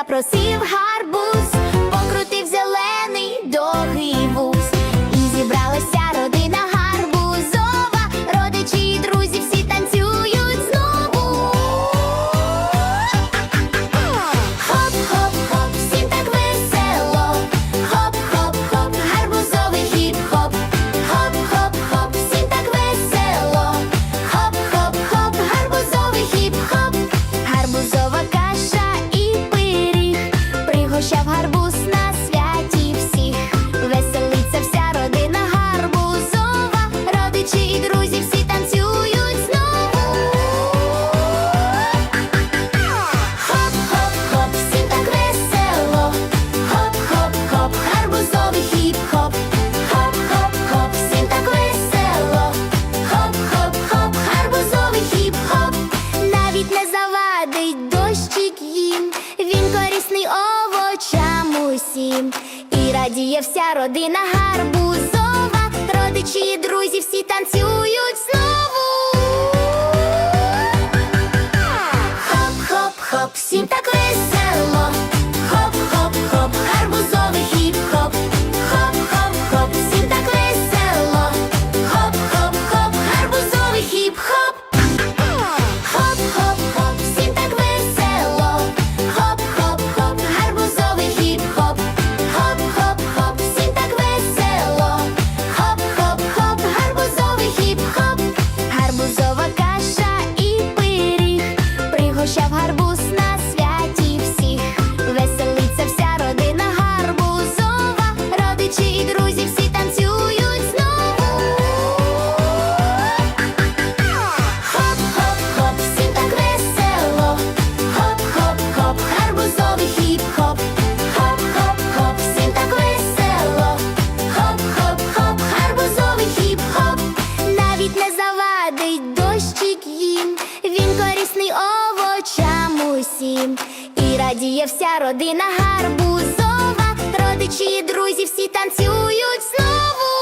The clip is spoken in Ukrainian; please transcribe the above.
запросив гарбуз, овочам. І радіє вся родина гарбузова. Родичі і друзі всі танцюють знову. Хоп-хоп-хоп, всім так весело. Пригощав гарбуз на святі всіх. Веселиться вся родина гарбузова. Родичі і друзі всі танцюють знову. Хоп-хоп-хоп, всім так весело. Хоп-хоп-хоп, гарбузовий хіп-хоп. Хоп-хоп-хоп, всім так весело. Хоп-хоп-хоп, гарбузовий хіп-хоп. Навіть не завадить дощик їм. Він корисний овочам усім. І радіє вся родина гарбузова. Родичі і друзі всі танцюють знову.